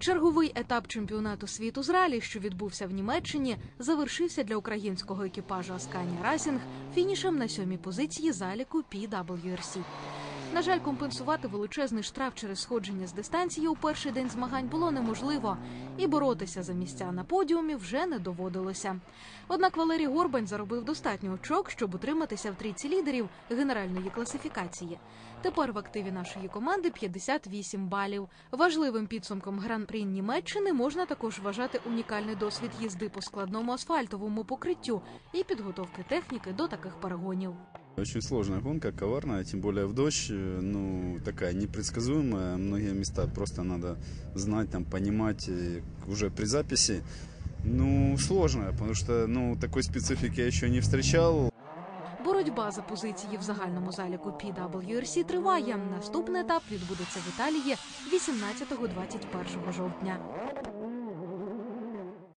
Черговий етап чемпіонату світу з ралі, що відбувся в Німеччині, завершився для українського екіпажу Аскані Расінг фінішем на сьомій позиції заліку PWRC. На жаль, компенсувати величезний штраф через сходження з дистанції у перший день змагань було неможливо, і боротися за місця на подіумі вже не доводилося. Однак Валерій Горбань заробив достатньо очок, щоб утриматися в трійці лідерів генеральної класифікації. Тепер в активі нашої команди 58 балів. Важливим підсумком гран-прі Німеччини можна також вважати унікальний досвід їзди по складному асфальтовому покриттю і підготовки техніки до таких перегонів. Очень сложная гонка, коварная, тем более в дождь, э, ну, такая непредсказуемая. Многие места просто надо знать, там, понимать э, уже при записи. Ну, сложная, потому что, ну, такой специфики я еще не встречал. Боротьба за позиції в загальному заліку PWRC триває. Наступний етап відбудеться в Італії 18-21 жовтня.